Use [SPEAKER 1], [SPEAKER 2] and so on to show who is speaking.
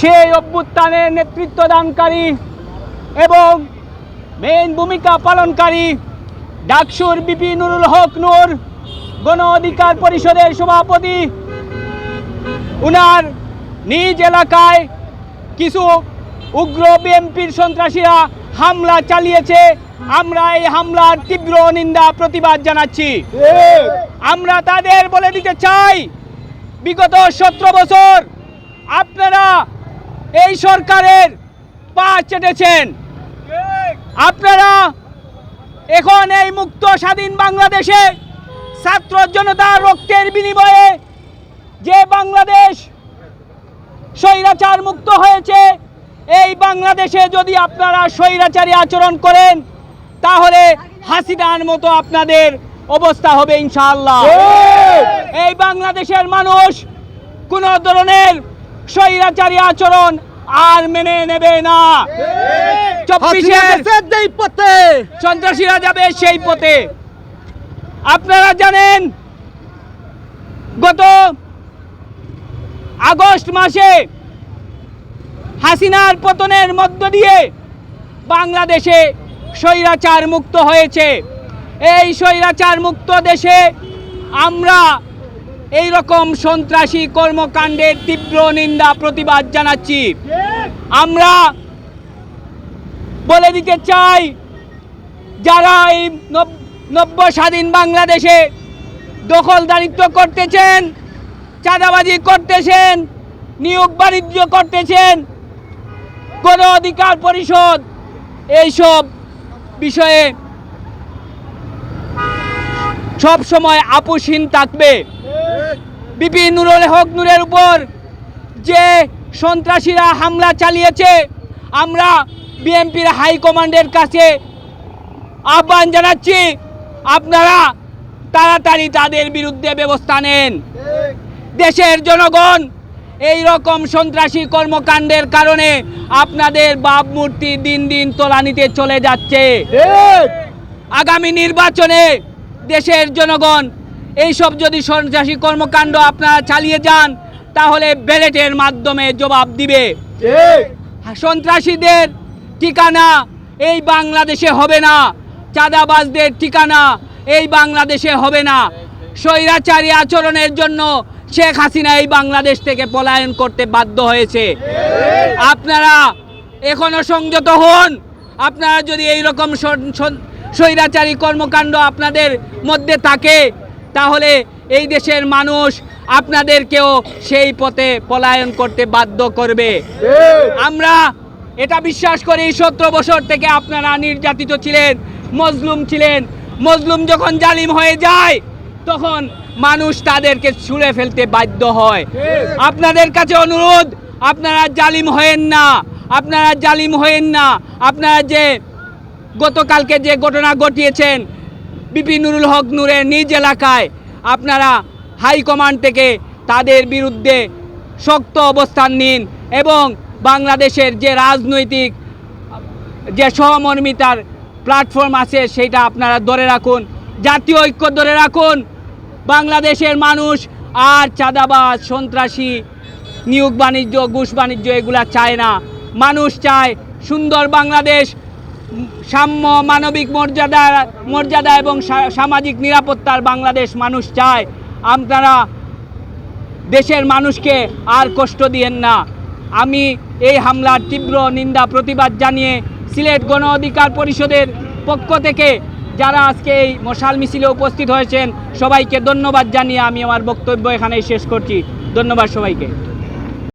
[SPEAKER 1] সেই অভ্যুত্থানের নেতৃত্ব দানকারী এবং মেইন ভূমিকা পালনকারী ডাকসুর বিপি নুরুল হক নূর, গণ অধিকার পরিষদের সভাপতি। উনার নিজ এলাকায় কিছু উগ্র বিএনপির সন্ত্রাসীরা হামলা চালিয়েছে। আমরা এই হামলার তীব্র নিন্দা, প্রতিবাদ জানাচ্ছি। আমরা তাদের বলে দিতে চাই, বিগত সতেরো বছর আপনারা এই সরকারের পা চেটেছেন। আপনারা এখন এই মুক্ত স্বাধীন বাংলাদেশে ছাত্র জনতার রক্তের বিনিময়ে যে বাংলাদেশ স্বৈরাচার মুক্ত হয়েছে এই বাংলাদেশে যদি আপনারা স্বৈরাচারী আচরণ করেন তাহলে হাসিনার মতো আপনাদের অবস্থা হবে ইনশাআল্লাহ। এই বাংলাদেশের মানুষ কোন ধরনের স্বৈরাচারী আচরণ আর মেনে নেবে না। চব্বিশের
[SPEAKER 2] যেই পথে।
[SPEAKER 1] সন্ত্রাসীরা যাবে সেই পথে। আপনারা জানেন গত আগস্ট মাসে হাসিনার পতনের মধ্য দিয়ে বাংলাদেশে স্বৈরাচার মুক্ত হয়েছে। এই স্বৈরাচার মুক্ত দেশে আমরা এই রকম সন্ত্রাসী কর্মকাণ্ডের তীব্র নিন্দা, প্রতিবাদ জানাচ্ছি। আমরা বলে দিতে চাই, যারা এই নব- নব্য স্বাধীন বাংলাদেশে দখলদারিত্ব করতেছেন, চাঁদাবাজি করতেছেন, নিয়োগ বাণিজ্য করতেছেন, গণ অধিকার পরিষদ, এইসব বিষয়ে সব সময় আপোষহীন থাকবে। বিপি নুরুল হক নূরের উপর যে সন্ত্রাসীরা হামলা চালিয়েছে আমরা বিএনপির হাইকমান্ডের কাছে আহ্বান জানাচ্ছি আপনারা তাড়াতাড়ি তাদের বিরুদ্ধে ব্যবস্থা নেন। দেশের জনগণ এই রকম সন্ত্রাসী কর্মকাণ্ডের কারণে আপনাদের ভাবমূর্তি দিন দিন তোলানিতে চলে যাচ্ছে। আগামী নির্বাচনে দেশের জনগণ এইসব যদি সন্ত্রাসী কর্মকাণ্ড আপনারা চালিয়ে যান তাহলে ব্যালেটের মাধ্যমে জবাব দিবে। সন্ত্রাসীদের ঠিকানা এই বাংলাদেশে হবে না। চাঁদাবাজদের ঠিকানা এই বাংলাদেশে হবে না। স্বৈরাচারী আচরণের জন্য শেখ হাসিনা এই বাংলাদেশ থেকে পলায়ন করতে বাধ্য হয়েছে। আপনারা এখনও সংযত হন। আপনারা যদি এই রকম স্বৈরাচারী কর্মকাণ্ড আপনাদের মধ্যে থাকে তাহলে এই দেশের মানুষ আপনাদেরকেও সেই পথে পলায়ন করতে বাধ্য করবে। আমরা এটা বিশ্বাস করি সতেরো বছর থেকে আপনারা নির্যাতিত ছিলেন মজলুম ছিলেন। মজলুম যখন জালিম হয়ে যায় তখন মানুষ তাদেরকে ছুঁড়ে ফেলতে বাধ্য হয়। আপনাদের কাছে অনুরোধ আপনারা জালিম হয়েন না আপনারা জালিম হয়েন না। আপনারা যে গতকালকে যে ঘটনা ঘটিয়েছেন বিপি নুরুল হক নূরের নিজ এলাকায় আপনারা হাইকমান্ড থেকে তাদের বিরুদ্ধে শক্ত অবস্থান নিন এবং বাংলাদেশের যে রাজনৈতিক যে সহমর্মিতার প্ল্যাটফর্ম আছে সেটা আপনারা ধরে রাখুন। জাতীয় ঐক্য ধরে রাখুন। বাংলাদেশের মানুষ আর চাঁদাবাজ, সন্ত্রাসী, নিয়োগ বাণিজ্য, ঘুষ বাণিজ্য এগুলা চায় না। মানুষ চায় সুন্দর বাংলাদেশ সাম্য মানবিক মর্যাদা মর্যাদা এবং সামাজিক নিরাপত্তার বাংলাদেশ মানুষ চায়। আপনারা দেশের মানুষকে আর কষ্ট দিয়েন না। আমি এই হামলার তীব্র নিন্দা, প্রতিবাদ জানিয়ে সিলেট গণ অধিকার পরিষদের পক্ষ থেকে যারা আজকে এই মশাল মিছিলে উপস্থিত হয়েছেন, সবাইকে ধন্যবাদ জানিয়ে আমি আমার বক্তব্য এখানেই শেষ করছি। ধন্যবাদ সবাইকে।